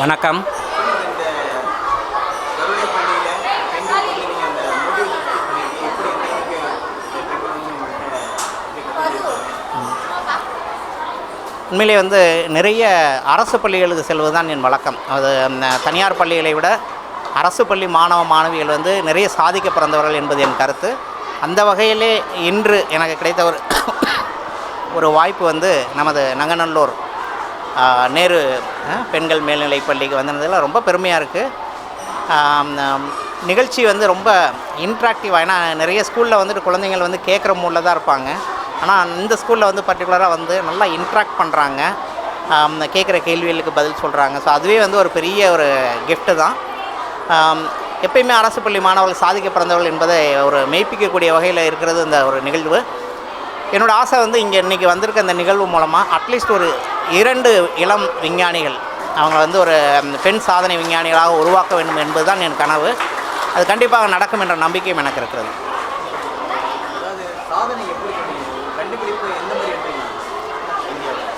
வணக்கம். வந்து உண்மையிலே வந்து நிறைய அரசு பள்ளிகளுக்கு செல்வது தான் என் வழக்கம். அது தனியார் பள்ளிகளை விட அரசு பள்ளி மாணவ மாணவிகள் வந்து நிறைய சாதிக்க பிறந்தவர்கள் என்பது என் கருத்து. அந்த வகையிலே இன்று எனக்கு கிடைத்த ஒரு ஒரு வாய்ப்பு வந்து நமது நங்கநல்லூர் நேரு பெண்கள் மேல்நிலைப் பள்ளிக்கு வந்ததில் ரொம்ப பெருமையாக இருக்குது நிகழ்ச்சி வந்து ரொம்ப இன்ட்ராக்டிவாக ஏன்னா நிறைய ஸ்கூலில் வந்துட்டு குழந்தைங்கள் வந்து கேட்குற மூடில் தான் இருப்பாங்க. ஆனால் இந்த ஸ்கூலில் வந்து பர்டிகுலராக வந்து நல்லா இன்ட்ராக்ட் பண்ணுறாங்க கேட்குற கேள்விகளுக்கு பதில் சொல்கிறாங்க ஸோ அதுவே வந்து ஒரு பெரிய ஒரு கிஃப்ட்டு தான். எப்பயுமே அரசு பள்ளி மாணவர்கள் சாதிக்க பிறந்தவர்கள் என்பதை ஒரு மெய்ப்பிக்கக்கூடிய வகையில் இருக்கிறது இந்த ஒரு நிகழ்வு. என்னோட ஆசை வந்து இங்கே இன்றைக்கி வந்திருக்க இந்த நிகழ்வு மூலமாக அட்லீஸ்ட் ஒரு இரண்டு இளம் விஞ்ஞானிகள். அவங்க வந்து ஒரு பெண் சாதனை விஞ்ஞானிகளாக உருவாக்க வேண்டும் என்பதுதான் என் கனவு. அது கண்டிப்பாக நடக்கும் என்ற நம்பிக்கையும் எனக்கு இருக்கிறது.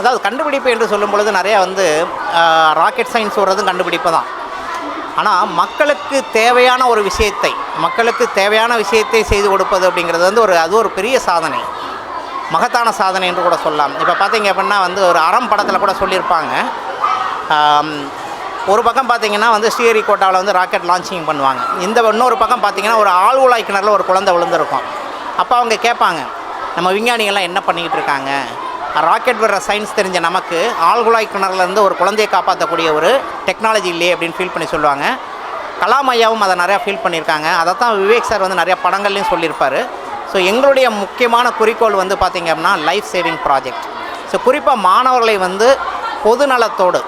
அதாவது கண்டுபிடிப்பு என்று சொல்லும் பொழுது நிறையா வந்து ராக்கெட் சயின்ஸ் வர்றதும் கண்டுபிடிப்பு தான். ஆனால் மக்களுக்கு தேவையான ஒரு விஷயத்தை மக்களுக்கு தேவையான விஷயத்தை செய்து கொடுப்பது அப்படிங்கிறது வந்து ஒரு அது ஒரு பெரிய சாதனை. மகத்தான சாதனை என்று கூட சொல்லலாம். இப்போ பார்த்தீங்க அப்படின்னா வந்து ஒரு அறம் படத்தில் கூட சொல்லியிருப்பாங்க. ஒரு பக்கம் பார்த்தீங்கன்னா வந்து ஸ்ரீஹரிகோட்டாவில் வந்து ராக்கெட் லான்ச்சிங் பண்ணுவாங்க. இந்த இன்னொரு பக்கம் பார்த்தீங்கன்னா ஒரு ஆழ்வுளாய் கிணறுல ஒரு குழந்தை விழுந்திருக்கும். அப்போ அவங்க கேட்பாங்க நம்ம விஞ்ஞானிகள்லாம் என்ன பண்ணிக்கிட்டு இருக்காங்க? ராக்கெட் வர்ற சயின்ஸ் தெரிஞ்ச நமக்கு ஆழ்குழாய் கிணறுலேருந்து ஒரு குழந்தையை காப்பாற்றக்கூடிய ஒரு டெக்னாலஜி இல்லையே அப்படின்னு ஃபீல் பண்ணி சொல்லுவாங்க. கலாம் ஐயாவும் அதை நிறையா ஃபீல் பண்ணியிருக்காங்க. அதை தான் விவேக் சார் வந்து நிறைய படங்கள்லையும் சொல்லியிருப்பார். ஸோ எங்களுடைய முக்கியமான குறிக்கோள் வந்து பார்த்திங்க அப்படின்னா லைஃப் சேவிங் ப்ராஜெக்ட் ஸோ குறிப்பாக மாணவர்களை வந்து பொதுநலத்தோடு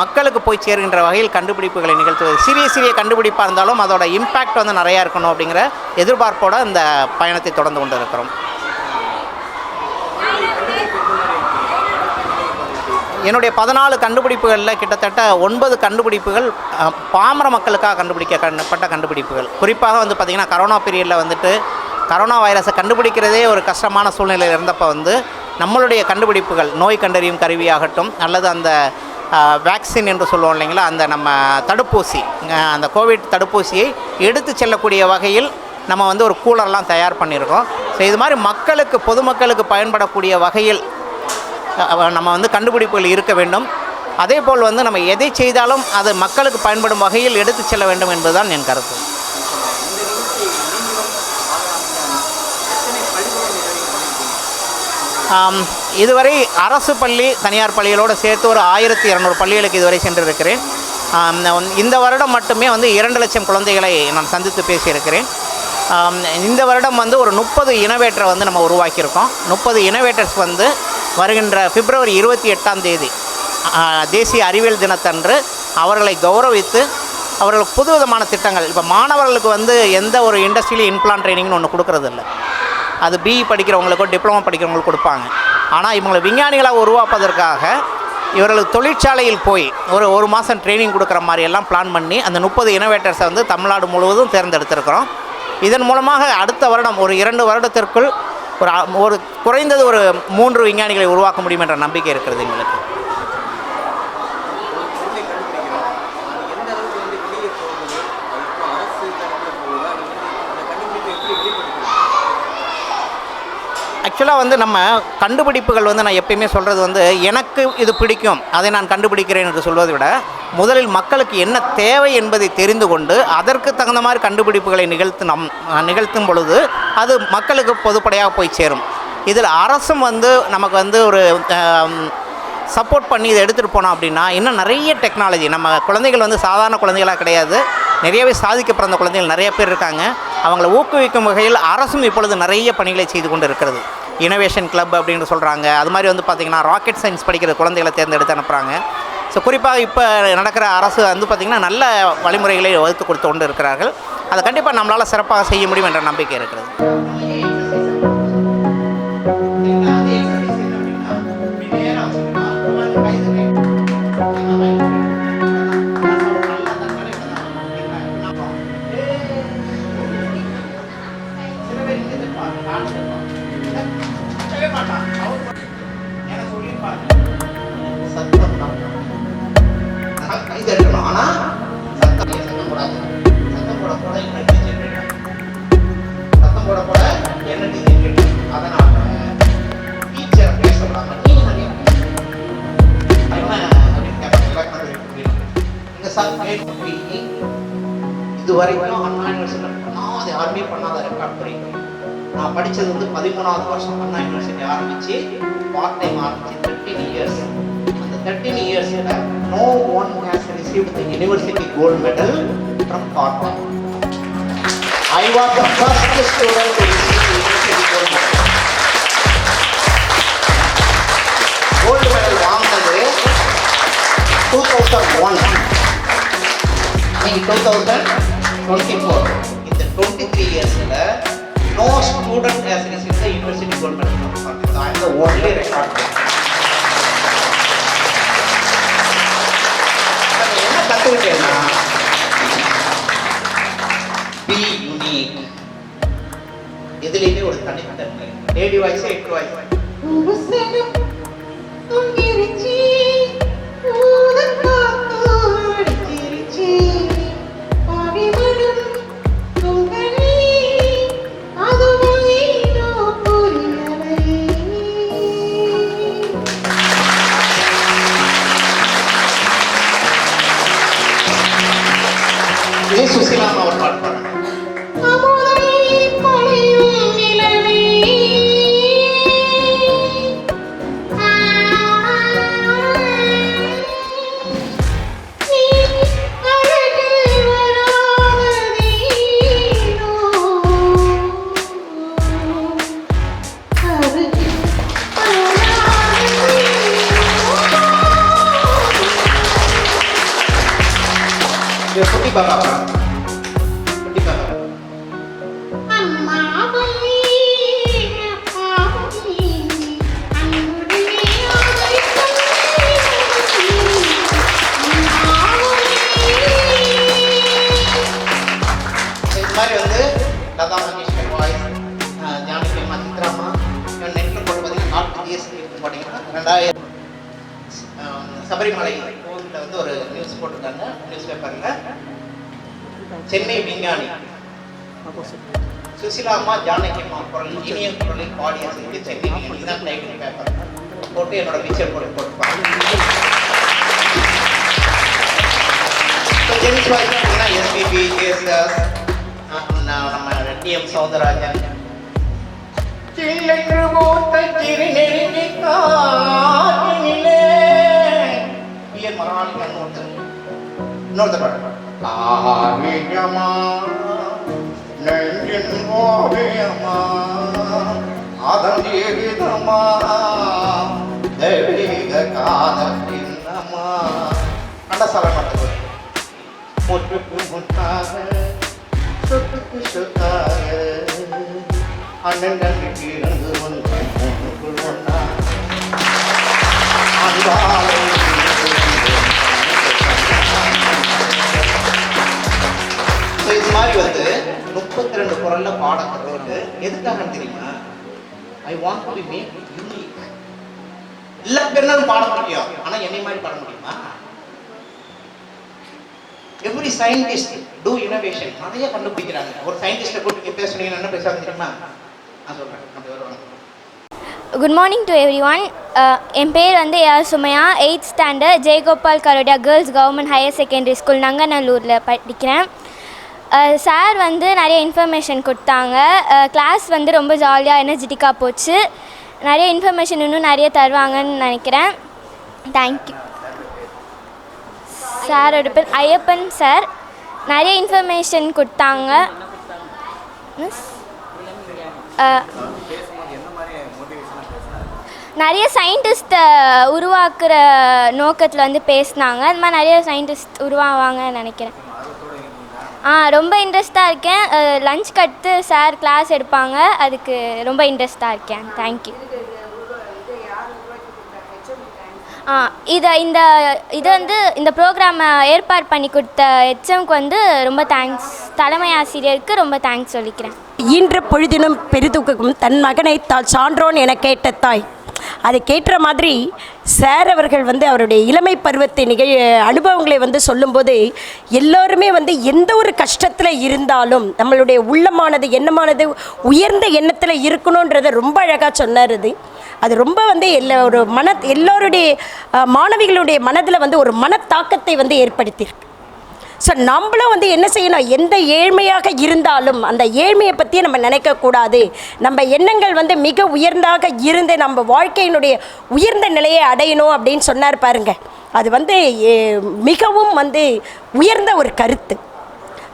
மக்களுக்கு போய் சேர்கின்ற வகையில் கண்டுபிடிப்புகளை நிகழ்த்துவது. சிறிய சிறிய கண்டுபிடிப்பாக இருந்தாலும் அதோட இம்பேக்ட் வந்து நிறையா இருக்கணும் அப்படிங்கிற எதிர்பார்ப்போடு இந்த பயணத்தை தொடர்ந்து கொண்டு இருக்கிறோம் என்னுடைய பதினாலு கண்டுபிடிப்புகளில் கிட்டத்தட்ட ஒன்பது கண்டுபிடிப்புகள் பாமர மக்களுக்காக கண்டுபிடிக்கப்பட்ட கண்டுபிடிப்புகள். குறிப்பாக வந்து பார்த்திங்கன்னா கரோனா பீரியடில் வந்துட்டு கரோனா வைரஸை கண்டுபிடிக்கிறதே ஒரு கஷ்டமான சூழ்நிலையில் இருந்தப்போ வந்து நம்மளுடைய கண்டுபிடிப்புகள் நோய் கண்டறியும் கருவியாகட்டும் அல்லது அந்த வேக்சின் என்று சொல்லுவோம் இல்லைங்களா அந்த நம்ம தடுப்பூசி அந்த கோவிட் தடுப்பூசியை எடுத்து செல்லக்கூடிய வகையில் நம்ம வந்து ஒரு கூலர்லாம் தயார் பண்ணியிருக்கோம். ஸோ இது மாதிரி மக்களுக்கு பொதுமக்களுக்கு பயன்படக்கூடிய வகையில் நம்ம வந்து கண்டுபிடிப்புகள் இருக்க வேண்டும். அதே போல் வந்து நம்ம எதை செய்தாலும் அது மக்களுக்கு பயன்படும் வகையில் எடுத்து செல்ல வேண்டும் என்பதுதான் என் கருத்து இந்த நிகழ்ச்சி நீங்களும் ஆகலாம் எத்தனை பள்ளிகளும் நிறைவு பண்ணியிருக்கீங்க ஆம், இதுவரை அரசு பள்ளி தனியார் பள்ளிகளோடு சேர்த்து ஒரு ஆயிரத்தி இரநூறு பள்ளிகளுக்கு இதுவரை சென்றிருக்கிறேன். இந்த வருடம் மட்டுமே வந்து இரண்டு லட்சம் குழந்தைகளை நான் சந்தித்து பேசியிருக்கிறேன். இந்த வருடம் வந்து ஒரு முப்பது இனவேட்டரை வந்து நம்ம உருவாக்கியிருக்கோம். முப்பது இனவேட்டர்ஸ் வந்து வருகின்ற பிப்ரவரி இருபத்தி எட்டாம் தேதி தேசிய அறிவியல் தினத்தன்று அவர்களை கௌரவித்து அவர்களுக்கு புது விதமான திட்டங்கள் இப்போ மாணவர்களுக்கு வந்து எந்த ஒரு இண்டஸ்ட்ரியிலும் இன்பிளான் ட்ரைனிங்னு ஒன்று கொடுக்கறதில்ல. அது பிஇ படிக்கிறவங்களுக்கோ டிப்ளமோ படிக்கிறவங்களுக்கு கொடுப்பாங்க. ஆனால் இவங்களை விஞ்ஞானிகளாக உருவாப்பதற்காக இவர்களுக்கு தொழிற்சாலையில் போய் ஒரு ஒரு மாதம் ட்ரைனிங் கொடுக்குற மாதிரி எல்லாம் பிளான் பண்ணி அந்த முப்பது இனோவேட்டர்ஸை வந்து தமிழ்நாடு முழுவதும் தேர்ந்தெடுத்திருக்கிறோம். இதன் மூலமாக அடுத்த வருடம் ஒரு இரண்டு வருடத்திற்குள் ஒரு ஒரு குறைந்தது ஒரு மூன்று விஞ்ஞானிகளை உருவாக்க முடியும் என்ற நம்பிக்கை இருக்கிறது எங்களுக்கு ஒரு பொருளை கண்டுபிடிக்கிறோம் அது எந்த அளவுக்கு வந்து வெளியே போகுது அது இப்போ அரசு தரப்பில் போகுதா அது வந்து அந்த கண்டுபிடிப்பை எப்படி வெளிப்படுத்துறது ஆக்சுவலாக வந்து நம்ம கண்டுபிடிப்புகள் வந்து நான் எப்பயுமே சொல்கிறது வந்து எனக்கு இது பிடிக்கும் அதை நான் கண்டுபிடிக்கிறேன் என்று சொல்வதை விட முதலில் மக்களுக்கு என்ன தேவை என்பதை தெரிந்து கொண்டு அதற்கு தகுந்த மாதிரி கண்டுபிடிப்புகளை நிகழ்த்து நம் நிகழ்த்தும் பொழுது அது மக்களுக்கு பொதுப்படையாக போய் சேரும். இதில் அரசும் வந்து நமக்கு வந்து ஒரு சப்போர்ட் பண்ணி இதை எடுத்துகிட்டு போனோம் அப்படின்னா இன்னும் நிறைய டெக்னாலஜி நம்ம குழந்தைகள் வந்து சாதாரண குழந்தைகளாக கிடையாது. நிறையவே சாதிக்க பிறந்த குழந்தைகள் நிறைய பேர் இருக்காங்க. அவங்களை ஊக்குவிக்கும் வகையில் அரசும் இப்பொழுது நிறைய பணிகளை செய்து கொண்டு இருக்கிறது. இனோவேஷன் கிளப் அப்படின்னு சொல்கிறாங்க அது மாதிரி வந்து பார்த்திங்கன்னா ராக்கெட் சயின்ஸ் படிக்கிற குழந்தைகளை தேர்ந்தெடுத்து அனுப்புகிறாங்க ஸோ குறிப்பாக இப்போ நடக்கிற அரசு வந்து பார்த்திங்கன்னா நல்ல வழிமுறைகளை வகுத்து கொடுத்து கொண்டு இருக்கிறார்கள். அதை கண்டிப்பாக நம்மளால் சிறப்பாக செய்ய முடியும் என்ற நம்பிக்கை இருக்கிறது. பதிமூணாவது வருஷம் அண்ணா யூனிவர்சிட்டி ஆரம்பிச்சு பார்ட் டைம் ஆரம்பிச்சு தேர்ட்டின் இயர்ஸ் அந்த தேர்ட்டின் இயர்ஸில் no one has receive the university gold medal from part time I was the first student gold medal gold medal வாங்கினது டூ தௌசண்ட் ஒன் இன்னைக்கு டூ தௌசண்ட் டுவெண்ட்டி ஃபோர் இந்த twenty three இயர்ஸில் no student has receive the university gold medal I the only record என்ன கற்றுக்கிட்டேன்னா B unique எதுலேயுமே ஒரு தனித்தன்மை lady voice எட்டு வாய்ஸ் இது குட்டி பாப்பா குட்டி பாப்பா இது மாதிரி வந்து லதா மங்கேஷ்கர் வாய்ஸ் ஜானகி சித்ராமா நெட்டில் போட்டு பார்த்தீங்கன்னா ரெண்டாயிரம். சபரிமலை கோவிலில் வந்து ஒரு நியூஸ் போட்டிருக்காங்க. நியூஸ் பேப்பரில் சென்னை விஞ்ஞானி. சுசிலா அம்மா ஜானகி அம்மா குரல் இனிய குரலில் பாடிய செய்தி சென்னை விஞ்ஞானி. தான் டைட்டில் பேப்பர் போட்டு என்னோட பிக்சர் போட்டு போட்டுப்பாங்க. இப்போ ஜென்ஸ் வாய்ஸ் பார்த்தீங்கன்னா எஸ்பிபி ஜேசஸ் நம்ம டிஎம் சௌந்தரராஜன். சில்லென்று மூத்த சிறு நெருங்கி காற்றினிலே பிஎன் ஒருத்தர் இன்னொருத்தர் பாடு. நெஞ்சின் ஓவியமா அதன் எரிதமா தெய்வீக காதலின்னமா கண்டசாலை மட்டும் முற்றுக்கு முட்டாக சொத்துக்கு சொத்தாக அண்ணன் தம்பிக்கு இருந்து ஒன்று ஒன்றுக்குள் ஒன்றா அன்பாலே மாதிரி வந்து முப்பத்தி ரெண்டு குரல்ல பாட கற்றுக்கிட்டு எதுக்காக தெரியுமா? I want to make unique எல்லா பெண்ணாலும் பாட முடியும் ஆனா என்னை மாதிரி பாட முடியுமா? எவ்ரி சயின்டிஸ்ட் டூ இனோவேஷன் நிறைய கண்டுபிடிக்கிறாங்க. ஒரு சயின்டிஸ்ட்டை கூட்டு நீங்க பேசுனீங்கன்னா என்ன பேசாத தெரியுமா? நான் சொல்றேன். அப்படி வருவாங்க good morning to everyone என் பேர் வந்து AR Sumaiya. Eighth standard Jayagopal Garodia girls government higher secondary school நங்கநல்லூரில் படிக்கிறேன். சார் வந்து நிறைய இன்ஃபர்மேஷன் கொடுத்தாங்க. கிளாஸ் வந்து ரொம்ப ஜாலியாக எனர்ஜெட்டிக்காக போச்சு. நிறைய இன்ஃபர்மேஷன் இன்னும் நிறைய தருவாங்கன்னு நினைக்கிறேன். தேங்க்யூ சாரோட பேர் ஐயப்பன் சார். நிறைய இன்ஃபர்மேஷன் கொடுத்தாங்க. நிறைய சயின்டிஸ்ட்டை உருவாக்குற நோக்கத்தில் வந்து பேசினாங்க. அந்த மாதிரி நிறைய சயின்டிஸ்ட் உருவாவாங்கன்னு நினைக்கிறேன். ஆ ரொம்ப இன்ட்ரெஸ்டாக இருக்கேன். லஞ்ச் கட்டு சார் கிளாஸ் எடுப்பாங்க. அதுக்கு ரொம்ப இன்ட்ரெஸ்டாக இருக்கேன். தேங்க்யூ ஆ இதை இந்த இது வந்து இந்த ப்ரோக்ராமை ஏற்பாடு பண்ணி கொடுத்த ஹெச்எம்க்கு வந்து ரொம்ப தேங்க்ஸ் தலைமை ஆசிரியருக்கு ரொம்ப தேங்க்ஸ் சொல்லிக்கிறேன். இன்று பொழுதினும் பெரிதுக்கும் தன் மகனை தாள் சான்றோன் என கேட்ட தாய். அதை கேட்ட மாதிரி சார் அவர்கள் வந்து அவருடைய இளமை பருவத்தை நிகழ் அனுபவங்களை வந்து சொல்லும்போது எல்லோருமே வந்து எந்த ஒரு கஷ்டத்தில் இருந்தாலும் நம்மளுடைய உள்ளமானது எண்ணமானது உயர்ந்த எண்ணத்தில் இருக்கணுன்றதை ரொம்ப அழகாக சொன்னார் அது அது ரொம்ப வந்து எல்லா ஒரு மன எல்லோருடைய மாணவிகளுடைய மனதில் வந்து ஒரு மனத்தாக்கத்தை வந்து ஏற்படுத்தியிருக்கு. ஸோ நம்மளும் வந்து என்ன செய்யணும்? எந்த ஏழ்மையாக இருந்தாலும் அந்த ஏழ்மையை பற்றி நம்ம நினைக்கக்கூடாது. நம்ம எண்ணங்கள் வந்து மிக உயர்ந்தாக இருந்து நம்ம வாழ்க்கையினுடைய உயர்ந்த நிலையை அடையணும் அப்படின்னு சொன்னார் பாருங்க. அது வந்து மிகவும் வந்து உயர்ந்த ஒரு கருத்து.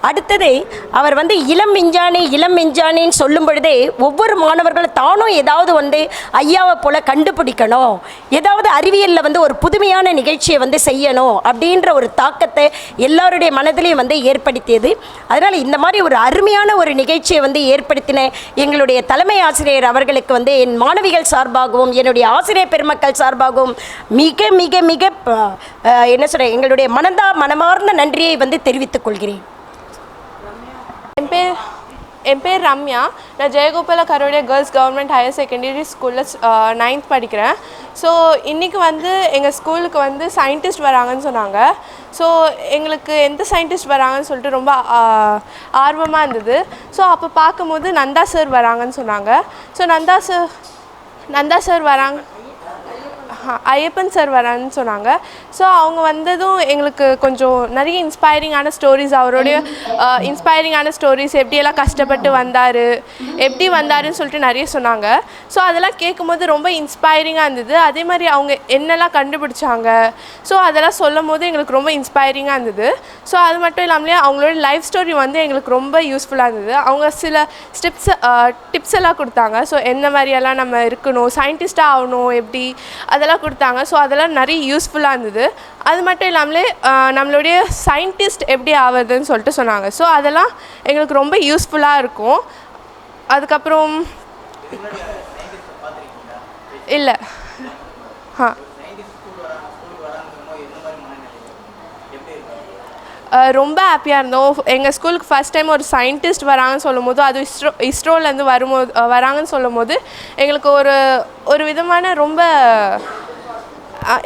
அடுத்தது அவர் வந்து இளம் விஞ்ஞானி இளம் விஞ்ஞானின்னு சொல்லும் பொழுதே ஒவ்வொரு மாணவர்களும் தானும் ஏதாவது வந்து ஐயாவை போல கண்டுபிடிக்கணும். ஏதாவது அறிவியலில் வந்து ஒரு புதுமையான நிகழ்ச்சியை வந்து செய்யணும். அப்படின்ற ஒரு தாக்கத்தை எல்லாருடைய மனதிலையும் வந்து ஏற்படுத்தியது. அதனால் இந்த மாதிரி ஒரு அருமையான ஒரு நிகழ்ச்சியை வந்து ஏற்படுத்தின எங்களுடைய தலைமை ஆசிரியர் அவர்களுக்கு வந்து என் மாணவிகள் சார்பாகவும் என்னுடைய ஆசிரியர் பெருமக்கள் சார்பாகவும் மிக மிக மிக என்ன சொல்கிறேன் எங்களுடைய மனதா மனமார்ந்த நன்றியை வந்து தெரிவித்துக் கொள்கிறேன். பேர் என் பேர் ரம்யா. நான் Jayagopal Garodia girls government higher secondary ஸ்கூலில் நைன்த் படிக்கிறேன். ஸோ இன்றைக்கி வந்து எங்கள் ஸ்கூலுக்கு வந்து சயின்டிஸ்ட் வராங்கன்னு சொன்னாங்க. ஸோ எங்களுக்கு எந்த சயின்டிஸ்ட் வராங்கன்னு சொல்லிட்டு ரொம்ப ஆர்வமாக இருந்தது. ஸோ அப்போ பார்க்கும்போது நந்தா சார் வராங்கன்னு சொன்னாங்க. So Nanda sir Nanda sir வராங்க ஐயப்பன் சார் வரான்னு சொன்னாங்க. ஸோ அவங்க வந்ததும் எங்களுக்கு கொஞ்சம் நிறைய இன்ஸ்பைரிங்கான ஸ்டோரிஸ் அவருடைய இன்ஸ்பைரிங்கான ஸ்டோரிஸ் எப்படியெல்லாம் கஷ்டப்பட்டு வந்தார் எப்படி வந்தாருன்னு சொல்லிட்டு நிறைய சொன்னாங்க. ஸோ அதெல்லாம் கேட்கும்போது ரொம்ப இன்ஸ்பைரிங்காக இருந்தது. அதே மாதிரி அவங்க என்னெல்லாம் கண்டுபிடிச்சாங்க ஸோ அதெல்லாம் சொல்லும் போது எங்களுக்கு ரொம்ப இன்ஸ்பைரிங்காக இருந்தது. ஸோ அது மட்டும் இல்லாமலே அவங்களோட லைஃப் ஸ்டோரி வந்து எங்களுக்கு ரொம்ப யூஸ்ஃபுல்லாக இருந்தது. அவங்க சில ஸ்டெப்ஸ் டிப்ஸ் எல்லாம் கொடுத்தாங்க. ஸோ எந்த மாதிரியெல்லாம் நம்ம இருக்கணும் சயின்டிஸ்டாக ஆகணும் எப்படி அதெல்லாம் கொடுத்தாங்க. ஸோ அதெல்லாம் நிறைய யூஸ்ஃபுல்லாக இருந்தது. அது மட்டும் இல்லாமலே நம்மளுடைய சயின்டிஸ்ட் எப்படி ஆகுதுன்னு சொல்லிட்டு சொன்னாங்க. ஸோ அதெல்லாம் எங்களுக்கு ரொம்ப யூஸ்ஃபுல்லாக இருக்கும். அதுக்கப்புறம் இல்லை. ஆ ரொம்ப ஹாப்பியாக இருந்தோம். எங்கள் ஸ்கூலுக்கு ஃபஸ்ட் டைம் ஒரு சயின்டிஸ்ட் வராங்கன்னு சொல்லும் போது அது இஸ்ரோ இஸ்ரோலேருந்து வரும்போது வராங்கன்னு சொல்லும் போது எங்களுக்கு ஒரு ஒரு விதமான ரொம்ப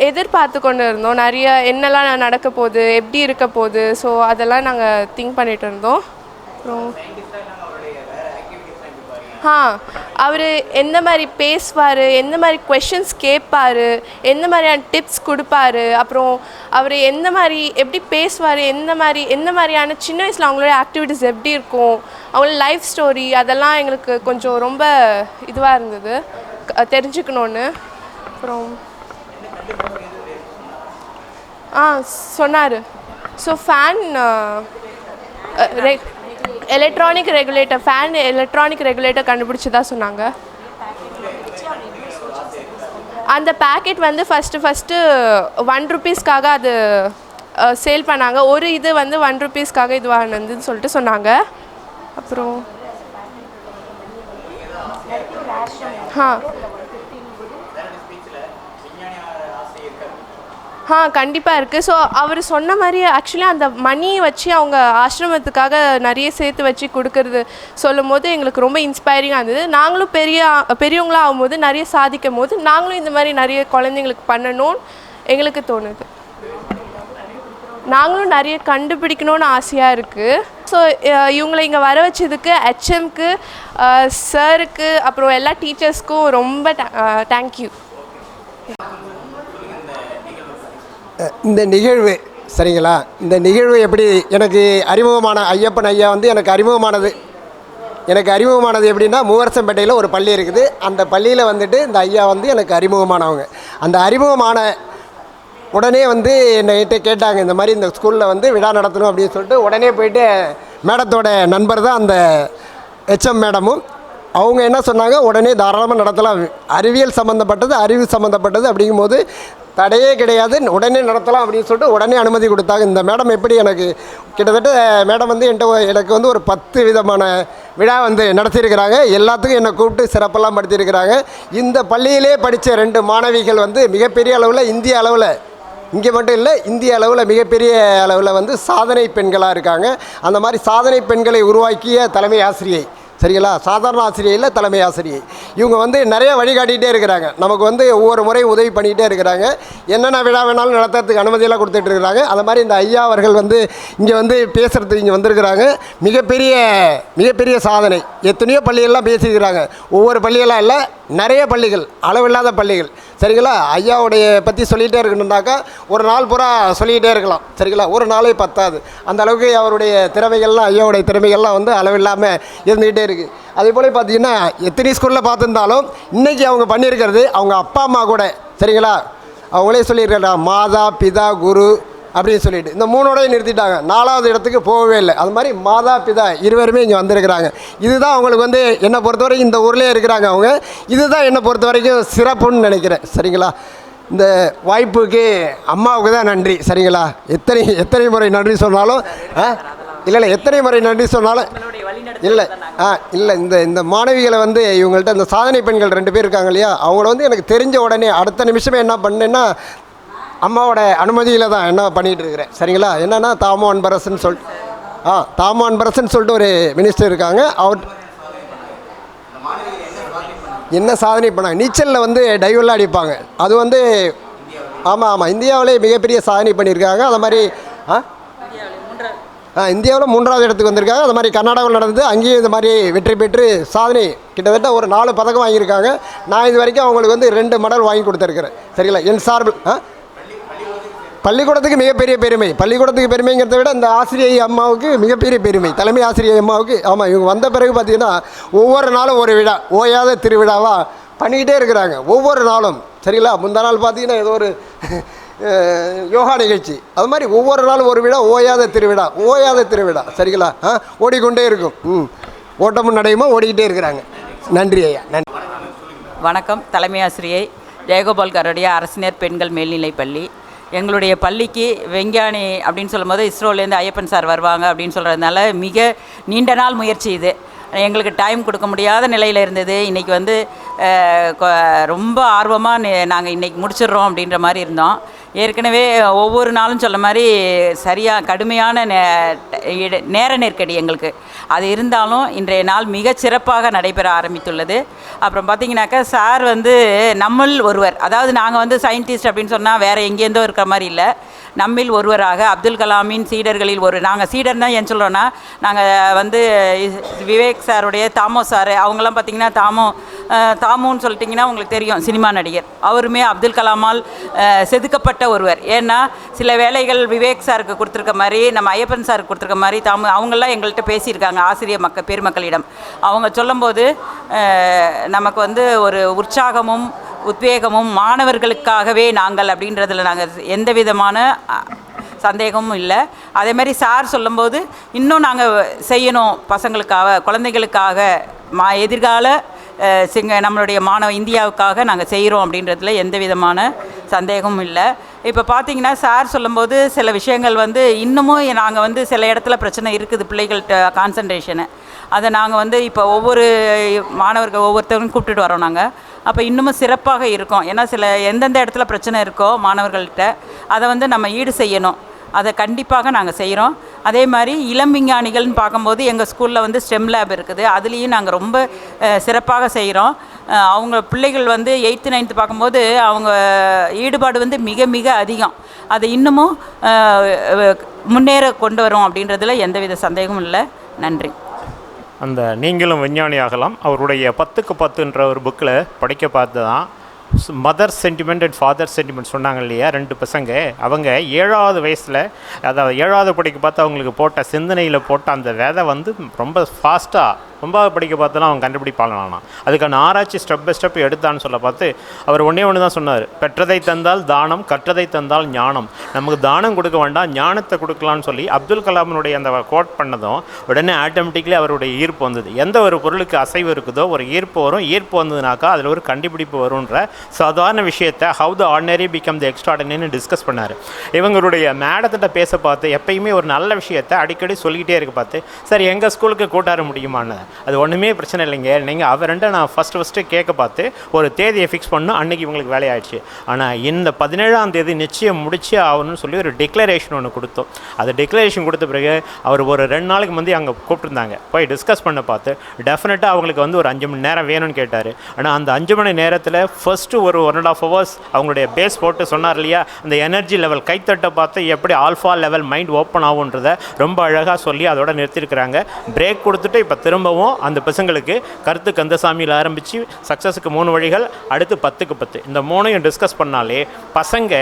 எதிர்பார்த்து கொண்டு இருந்தோம். நிறைய என்னெல்லாம் நடக்க போகுது எப்படி இருக்க போகுது ஸோ அதெல்லாம் நாங்கள் திங்க் பண்ணிட்டு இருந்தோம். அப்புறம் ஆ அவர் எந்த மாதிரி பேசுவார் எந்த மாதிரி கொஷின்ஸ் கேட்பார் எந்த மாதிரியான டிப்ஸ் கொடுப்பாரு அப்புறம் அவர் எந்த மாதிரி எப்படி பேசுவார் எந்த மாதிரி எந்த மாதிரியான சின்ன வயசில் அவங்களோட ஆக்டிவிட்டீஸ் எப்படி இருக்கும் அவங்களோட லைஃப் ஸ்டோரி அதெல்லாம் எங்களுக்கு கொஞ்சம் ரொம்ப இதுவாக இருந்தது. தெரிஞ்சுக்கணுன்னு அப்புறம் ஆ சொன்னார். So fan electronic regulator fan electronic regulator கண்டுபிடிச்சதா சொன்னாங்க. அந்த பேக்கெட் வந்து ஃபஸ்ட்டு ஃபஸ்ட்டு ஒன் ருபீஸ்க்காக அது சேல் பண்ணாங்க. ஒரு இது வந்து ஒன் ருபீஸ்க்காக இதுவானதுன்னு சொல்லிட்டு சொன்னாங்க. அப்புறம் ஆ ஆ கண்டிப்பாக இருக்குது ஸோ அவர் சொன்ன மாதிரி ஆக்சுவலி அந்த மணியை வச்சு அவங்க ஆசிரமத்துக்காக நிறைய சேர்த்து வச்சு கொடுக்கறது சொல்லும் போது எங்களுக்கு ரொம்ப இன்ஸ்பைரிங்காக இருந்தது. நாங்களும் பெரிய பெரியவங்களாக ஆகும்போது நிறைய சாதிக்கும் போது நாங்களும் இந்த மாதிரி நிறைய குழந்தைங்களுக்கு பண்ணணும்னு எங்களுக்கு தோணுது. நாங்களும் நிறைய கண்டுபிடிக்கணும்னு ஆசையாக இருக்குது ஸோ இவங்களை இங்கே வர வச்சதுக்கு ஹெச்எம்க்கு சருக்கு அப்புறம் எல்லா டீச்சர்ஸ்க்கும் ரொம்ப தேங்க்யூ இந்த நிகழ்வு சரிங்களா? இந்த நிகழ்வு எப்படி எனக்கு அறிமுகமான ஐயப்பன் ஐயா வந்து எனக்கு அறிமுகமானது. எனக்கு அறிமுகமானது எப்படின்னா மூவரசம்பேட்டையில் ஒரு பள்ளி இருக்குது. அந்த பள்ளியில் வந்துட்டு இந்த ஐயா வந்து எனக்கு அறிமுகமானவங்க. அந்த அறிமுகமான உடனே வந்து என்கிட்ட கேட்டாங்க இந்த மாதிரி இந்த ஸ்கூலில் வந்து விழா நடத்தணும் அப்படின்னு சொல்லிட்டு உடனே போயிட்டு மேடத்தோட நண்பர் தான் அந்த ஹெச்எம் மேடமும். அவங்க என்ன சொன்னாங்க உடனே தாராளமாக நடத்தலாம். அறிவியல் சம்மந்தப்பட்டது அறிவு சம்மந்தப்பட்டது அப்படிங்கும்போது தடையே கிடையாது. உடனே நடத்தலாம் அப்படின்னு சொல்லிட்டு உடனே அனுமதி கொடுத்தாங்க. இந்த மேடம் எப்படி எனக்கு கிட்டத்தட்ட மேடம் வந்து என்கிட்ட எனக்கு வந்து ஒரு பத்து விதமான விழா வந்து நடத்தியிருக்கிறாங்க. எல்லாத்துக்கும் என்னை கூப்பிட்டு சிறப்பெல்லாம் படுத்தியிருக்கிறாங்க. இந்த பள்ளியிலே படித்த ரெண்டு மாணவிகள் வந்து மிகப்பெரிய அளவில் இந்திய அளவில் இங்கே மட்டும் இல்லை இந்திய அளவில் மிகப்பெரிய அளவில் வந்து சாதனை பெண்களாக இருக்காங்க. அந்த மாதிரி சாதனை பெண்களை உருவாக்கிய தலைமை ஆசிரியை சரிங்களா? சாதாரண ஆசிரியர் இல்லை தலைமை ஆசிரியை. இவங்க வந்து நிறைய வழிகாட்டிகிட்டே இருக்கிறாங்க. நமக்கு வந்து ஒவ்வொரு முறையும் உதவி பண்ணிகிட்டே இருக்கிறாங்க. என்னென்ன விழா வேணாலும் நடத்துறதுக்கு அனுமதியெல்லாம் கொடுத்துட்டு இருக்கிறாங்க. அந்த மாதிரி இந்த ஐயா அவர்கள் வந்து இங்கே வந்து பேசுகிறதுக்கு இங்கே வந்திருக்கிறாங்க. மிகப்பெரிய மிகப்பெரிய சாதனை. எத்தனையோ பள்ளியெல்லாம் பேசியிருக்கிறாங்க. ஒவ்வொரு பள்ளியெல்லாம் இல்லை நிறைய பள்ளிகள் அளவில்லாத பள்ளிகள். சரிங்களா? ஐயாவுடைய பற்றி சொல்லிகிட்டே இருக்கணுன்னாக்கா ஒரு நாள் பூரா சொல்லிக்கிட்டே இருக்கலாம். சரிங்களா? ஒரு நாளே பத்தாது. அந்த அளவுக்கு அவருடைய திறமைகள்லாம் ஐயாவுடைய திறமைகள்லாம் வந்து அளவில்லாமல் இருந்துக்கிட்டே இருக்குது அதே போல் பார்த்தீங்கன்னா எத்தனை ஸ்கூலில் பார்த்துருந்தாலும் இன்றைக்கி அவங்க பண்ணியிருக்கிறது அவங்க அப்பா அம்மா கூட. சரிங்களா? அவங்களே சொல்லியிருக்காங்க மாதா பிதா குரு அப்படின்னு சொல்லிட்டு. இந்த மூணோடையும் நிறுத்திட்டாங்க. நாலாவது இடத்துக்கு போகவே இல்லை. அது மாதிரி மாதா பிதா இருவருமே இங்கே வந்திருக்கிறாங்க. இதுதான் அவங்களுக்கு வந்து என்னை பொறுத்தவரைக்கும் இந்த ஊர்லேயே இருக்கிறாங்க அவங்க. இதுதான் என்னை பொறுத்த வரைக்கும் சிறப்புன்னு நினைக்கிறேன். சரிங்களா? இந்த வாய்ப்புக்கு அம்மாவுக்கு தான் நன்றி. சரிங்களா? எத்தனை எத்தனை முறை நன்றி சொன்னாலும் ஆ? இல்லை இல்லை எத்தனை முறை நன்றி சொன்னாலும் இல்லை ஆ இல்லை இந்த இந்த மாணவிகளை வந்து இவங்கள்ட்ட இந்த சாதனை பெண்கள் ரெண்டு பேர் இருக்காங்க இல்லையா? அவங்கள வந்து எனக்கு தெரிஞ்ச உடனே அடுத்த நிமிஷமே என்ன பண்ணேன்னா அம்மாவோட அனுமதியில் தான் என்ன பண்ணிகிட்டு இருக்கிறேன். சரிங்களா? என்னென்னா தாமோ அன்பரசன் சொல் ஆ தாமோ அன்பரசன் சொல்லிட்டு ஒரு மினிஸ்டர் இருக்காங்க. அவர் என்ன சாதனை பண்ணாங்க நீச்சலில் வந்து டைவெல்லாம் அடிப்பாங்க. அது வந்து ஆமாம் ஆமாம் இந்தியாவிலே மிகப்பெரிய சாதனை பண்ணியிருக்காங்க. அது மாதிரி ஆ? ஆ இந்தியாவில் மூன்றாவது இடத்துக்கு வந்திருக்காங்க. அது மாதிரி கர்நாடகாவில் நடந்தது. அங்கேயும் இந்த மாதிரி வெற்றி பெற்று சாதனை கிட்டத்தட்ட ஒரு நாலு பதக்கம் வாங்கியிருக்காங்க. நான் இது வரைக்கும் அவங்களுக்கு வந்து ரெண்டு மெடல் வாங்கி கொடுத்துருக்குறேன். சரிங்களா? என் சார்பில் ஆ? பள்ளிக்கூடத்துக்கு மிகப்பெரிய பெருமை. பள்ளிக்கூடத்துக்கு பெருமைங்கிறத விட இந்த ஆசிரியை அம்மாவுக்கு மிகப்பெரிய பெருமை. தலைமை ஆசிரியை அம்மாவுக்கு ஆமாம் இவங்க வந்த பிறகு பார்த்தீங்கன்னா ஒவ்வொரு நாளும் ஒரு விழா ஓயாத திருவிழாவாக பண்ணிக்கிட்டே இருக்கிறாங்க. ஒவ்வொரு நாளும். சரிங்களா? முந்தா நாள் பார்த்தீங்கன்னா ஏதோ ஒரு யோகா நிகழ்ச்சி. அது மாதிரி ஒவ்வொரு நாளும் ஒரு விழா ஓயாத திருவிழா ஓயாத திருவிழா. சரிங்களா? ஆ ஓடிக்கொண்டே இருக்கும். ம். ஓட்டமும் நடையுமா ஓடிக்கிட்டே இருக்கிறாங்க. நன்றி ஐயா. நன்றி. வணக்கம். தலைமை ஆசிரியை ஜெயகோபால் கருடைய அரசினர் பெண்கள் மேல்நிலைப் பள்ளி. எங்களுடைய பள்ளிக்கு விஞ்ஞானி அப்படின்னு சொல்லும்போது இஸ்ரோலேருந்து ஐயப்பன் சார் வருவாங்க அப்படின்னு சொல்கிறதுனால மிக நீண்ட நாள் முயற்சி இது. எங்களுக்கு டைம் கொடுக்க முடியாத நிலையில் இருந்தது. இன்றைக்கி வந்து ரொம்ப ஆர்வமாக நாங்கள் இன்றைக்கி முடிச்சிடுறோம் அப்படின்ற மாதிரி இருந்தோம். ஏற்கனவே ஒவ்வொரு நாளும் சொல்ல மாதிரி சரியாக கடுமையான நே- நேர நெருக்கடி எங்களுக்கு. அது இருந்தாலும் இன்றைய நாள் மிகச் சிறப்பாக நடைபெற ஆரம்பித்துள்ளது. அப்புறம் பார்த்தீங்கன்னாக்கா சார் வந்து நம்மள் ஒருவர் அதாவது நாங்கள் வந்து சயின்டிஸ்ட் அப்படின்னு சொன்னால் வேறு எங்கேருந்தோ இருக்கிற மாதிரி இல்லை. நம்மில் ஒருவராக அப்துல் கலாமின் சீடர்களில் ஒரு நாங்கள் சீடர் தான் ஏன் சொல்கிறோன்னா நாங்கள் வந்து விவேக் சாருடைய தாமோ சார் அவங்களாம் பார்த்தீங்கன்னா தாமோ தாமுன்னு சொல்லிட்டிங்கன்னா உங்களுக்கு தெரியும் சினிமா நடிகர். அவருமே அப்துல் கலாமால் செதுக்கப்பட்ட ஒருவர். ஏன்னா சில வேலைகள் விவேக் சாருக்கு கொடுத்துருக்க மாதிரி நம்ம ஐயப்பன் சாருக்கு கொடுத்துருக்க மாதிரி தாமு அவங்கெல்லாம் எங்கள்கிட்ட பேசியிருக்காங்க ஆசிரியர் மக்கள் பெருமக்களிடம். அவங்க சொல்லும்போது நமக்கு வந்து ஒரு உற்சாகமும் உத்வேகமும் மாணவர்களுக்காகவே நாங்கள் அப்படின்றதில் நாங்கள் எந்த விதமான சந்தேகமும் இல்லை. அதே மாதிரி சார் சொல்லும்போது இன்னும் நாங்கள் செய்யணும் பசங்களுக்காக குழந்தைகளுக்காக மா எதிர்கால சிங்க நம்மளுடைய மாணவ இந்தியாவுக்காக நாங்கள் செய்கிறோம் அப்படின்றதுல எந்த விதமான சந்தேகமும் இல்லை. இப்போ பார்த்தீங்கன்னா சார் சொல்லும்போது சில விஷயங்கள் வந்து இன்னமும் நாங்கள் வந்து சில இடத்துல பிரச்சனை இருக்குது பிள்ளைகள்கிட்ட கான்சன்ட்ரேஷனு அதை நாங்கள் வந்து இப்போ ஒவ்வொரு மாணவர்கள் ஒவ்வொருத்தரும் கூப்பிட்டுட்டு வரோம் நாங்கள் அப்போ இன்னமும் சிறப்பாக இருக்கும். ஏன்னா சில எந்தெந்த இடத்துல பிரச்சனை இருக்கோ மாணவர்கள்ட்ட அதை வந்து நம்ம ஈடு செய்யணும். அதை கண்டிப்பாக நாங்கள் செய்கிறோம் அதே மாதிரி இளம் விஞ்ஞானிகள்னு பார்க்கும்போது எங்கள் ஸ்கூலில் வந்து ஸ்டெம் லேப் இருக்குது. அதுலேயும் நாங்கள் ரொம்ப சிறப்பாக செய்கிறோம் அவங்க பிள்ளைகள் வந்து எயித்து நைன்த்து பார்க்கும்போது அவங்க ஈடுபாடு வந்து மிக மிக அதிகம். அது இன்னமும் முன்னேற கொண்டு வரும் அப்படின்றதுல எந்தவித சந்தேகமும் இல்லை. நன்றி. அந்த நீங்களும் விஞ்ஞானி ஆகலாம் அவருடைய பத்துக்கு பத்துன்ற ஒரு புக்கில் படிக்க பார்த்து தான் mother sentiment and father sentiment சொன்னாங்க இல்லையா ரெண்டு பசங்க. அவங்க ஏழாவது வயசில் அதாவது ஏழாவது படிக்க பார்த்து அவங்களுக்கு போட்ட சிந்தனையில் போட்ட அந்த விதை வந்து ரொம்ப ஃபாஸ்ட்டாக ரொம்ப படிக்க பார்த்தலாம் அவன் கண்டுபிடிப்பாங்களானா அதுக்கான ஆராய்ச்சி ஸ்டெப் பை ஸ்டெப் எடுத்தான்னு சொல்ல பார்த்து அவர் ஒன்றே ஒன்று தான் சொன்னார். பெற்றதை தந்தால் தானம் கற்றதை தந்தால் ஞானம். நமக்கு தானம் கொடுக்க வேண்டாம் ஞானத்தை கொடுக்கலாம்னு சொல்லி அப்துல் கலாமினுடைய அந்த கோட் பண்ணதும் உடனே ஆட்டோமேட்டிக்லி அவருடைய ஈர்ப்பு வந்தது. எந்த ஒரு பொருளுக்கு அசைவு இருக்குதோ ஒரு ஈர்ப்பு வரும். ஈர்ப்பு வந்ததுனாக்கா அதில் ஒரு கண்டுபிடிப்பு வரும்ன்ற சாதாரண விஷயத்தை how the ordinary become the எக்ஸ்ட்ராடினரின்னு discuss பண்ணார். இவங்களுடைய மேடத்திட்ட பேச பார்த்து எப்பயுமே ஒரு நல்ல விஷயத்தை அடிக்கடி சொல்லிக்கிட்டே இருக்க பார்த்து சார் எங்கள் ஸ்கூலுக்கு கூட்டார முடியுமான்னு? அது ஒன்றுமே பிரச்சனை இல்லைங்க. நீங்கள் அவர்கிட்ட நான் ஃபஸ்ட்டு ஃபஸ்ட்டு கேட்க பார்த்து ஒரு தேதியை ஃபிக்ஸ் பண்ணோம் அன்றைக்கி இவங்களுக்கு வேலையாயிடுச்சு. ஆனால் இந்த பதினேழாம் தேதி நிச்சயம் முடிச்சே ஆகணும்னு சொல்லி ஒரு டிக்ளரேஷன் ஒன்று கொடுத்தோம். அது டிக்ளரேஷன் கொடுத்த பிறகு அவர் ஒரு ரெண்டு நாளைக்கு வந்து அங்கே கூப்பிட்டுருந்தாங்க. போய் டிஸ்கஸ் பண்ண பார்த்து டெஃபினட்டாக அவங்களுக்கு வந்து ஒரு அஞ்சு மணி நேரம் வேணும்னு கேட்டார். ஆனால் அந்த அஞ்சு மணி நேரத்தில் ஃபஸ்ட்டு ஒரு ஒன் அண்ட் ஆஃப் ஹவர்ஸ் அவங்களுடைய பேஸ் போட்டு சொன்னார் இல்லையா? அந்த எனர்ஜி லெவல் கைத்தட்ட பார்த்து எப்படி ஆல்ஃபா லெவல் மைண்ட் ஓப்பன் ஆகுன்றதை ரொம்ப அழகாக சொல்லி அதோட நிறுத்திருக்கிறாங்க பிரேக் கொடுத்துட்டு இப்போ திரும்ப இப்போவும் அந்த பசங்களுக்கு கருத்து கந்தசாமியில் ஆரம்பித்து சக்ஸஸுக்கு மூணு வழிகள் அடுத்து பத்துக்கு பத்து. இந்த மூணையும் டிஸ்கஸ் பண்ணாலே பசங்க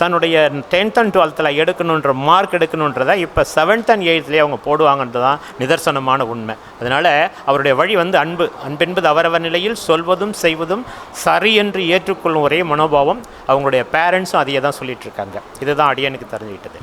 தன்னுடைய டென்த் அண்ட் டுவெல்த்தில் எடுக்கணுன்ற மார்க் எடுக்கணுன்றதை இப்போ செவன்த் அண்ட் எயித்துலேயே அவங்க போடுவாங்கன்றது தான் நிதர்சனமான உண்மை. அதனால் அவருடைய வழி வந்து அன்பு. அன்பென்பது அவரவர் நிலையில் சொல்வதும் செய்வதும் சரி என்று ஏற்றுக்கொள்ளும் ஒரே மனோபாவம். அவங்களுடைய பேரண்ட்ஸும் அதையே தான் சொல்லிகிட்ருக்காங்க இதுதான் அடியனுக்கு தெரிஞ்சுக்கிட்டது.